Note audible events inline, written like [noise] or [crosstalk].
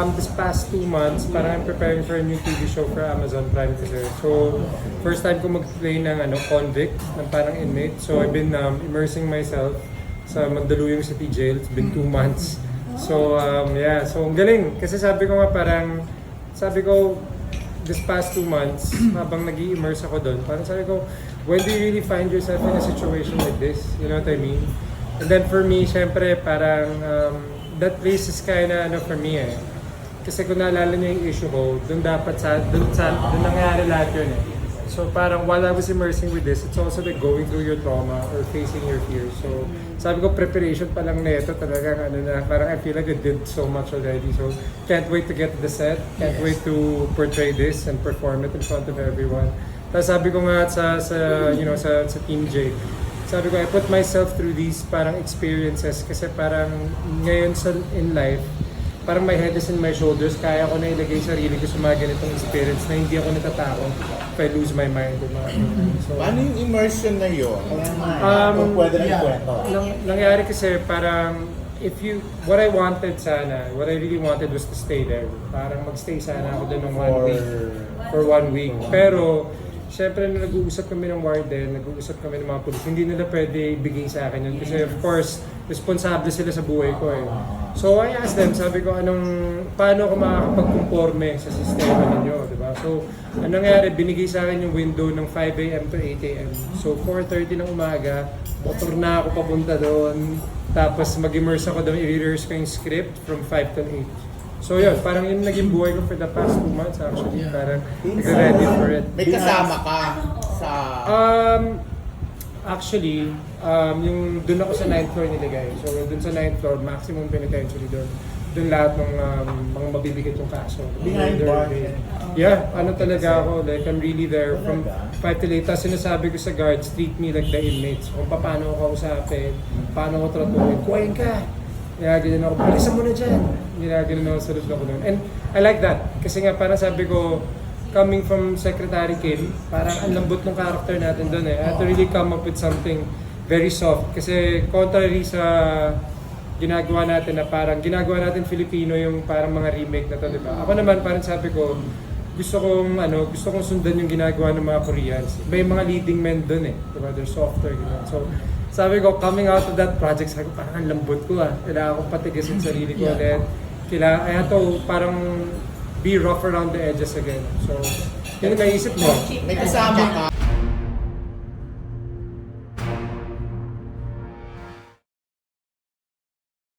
um, this past two months, parang I'm preparing for a new TV show for Amazon Prime kasi. So, first time ko mag-play ng ano, convict, ng parang inmate. So, I've been um, immersing myself sa Mandaluyong City Jail. It's been two months. So, um, yeah. So, ang galing. Kasi sabi ko nga parang, sabi ko, this past two months, [clears throat] habang nag immerse ako doon, parang sabi ko, when do you really find yourself in a situation like this? You know what I mean? And then for me, syempre, parang um, that place is kinda ano for me eh. Kasi kung naalala niyo yung issue ko, doon dapat sa, doon sa, doon nangyari lahat yun eh. So parang while I was immersing with this, it's also like going through your trauma or facing your fears. So sabi ko preparation pa lang nito talagang ano na, parang I feel like I did so much already. So can't wait to get to the set, can't wait to portray this and perform it in front of everyone. Tapos sabi ko nga sa, sa you know, sa, sa Team J, sabi ko, I put myself through these parang experiences kasi parang ngayon sa in life, parang my head is in my shoulders, kaya ko na ilagay sarili ko sa mga ganitong experience na hindi ako natatakot if I lose my mind. ganun. So, Paano yung immersion na yun? Um, Kung pwede na yeah. ikwento. nang, nangyari kasi parang if you, what I wanted sana, what I really wanted was to stay there. Parang magstay sana ako doon ng one week. For one week. Pero, syempre nung nag-uusap kami ng warden, nag-uusap kami ng mga pulis, hindi nila pwede ibigay sa akin yun. Kasi of course, responsable sila sa buhay ko eh. So I asked them, sabi ko, anong, paano ako makakapag-conforme sa sistema ninyo, di ba? So, anong nangyari, binigay sa akin yung window ng 5 a.m. to 8 a.m. So, 4.30 ng umaga, motor na ako papunta doon. Tapos mag-immerse ako doon, i-rehearse ko yung script from 5 to 8. So yun, parang yun naging buhay ko for the past two months actually. Yeah. Parang nag-ready for it. May kasama ka sa... Um, actually, um, yung doon ako sa 9th floor nilagay. So doon sa 9th floor, maximum penitentiary doon. Doon lahat ng um, mga mabibigat yung kaso. Behind bars. Yeah, ano talaga ako, like I'm really there from 5 till 8. Tapos sinasabi ko sa guards, treat me like the inmates. Kung paano ako kausapin, paano ako tratuhin, kuhain ka. Kaya ganyan ako, bilisan mo na dyan. Kaya ganyan ako, sunod ako doon. And I like that. Kasi nga parang sabi ko, coming from Secretary Kim, parang ang lambot ng character natin doon eh. I had to really come up with something very soft. Kasi contrary sa ginagawa natin na parang ginagawa natin Filipino yung parang mga remake na to, di ba? Ako naman parang sabi ko, gusto kong ano, gusto kong sundan yung ginagawa ng mga Koreans. May mga leading men doon eh, di ba? They're softer, gano'n. So, sabi ko, coming out of that project, sabi ko, parang ang lambot ko ah. Kailangan kong patigasin sarili ko Yeah. ulit. Kailangan, I had to parang be rough around the edges again. So, yun ang naisip mo. May kasama ka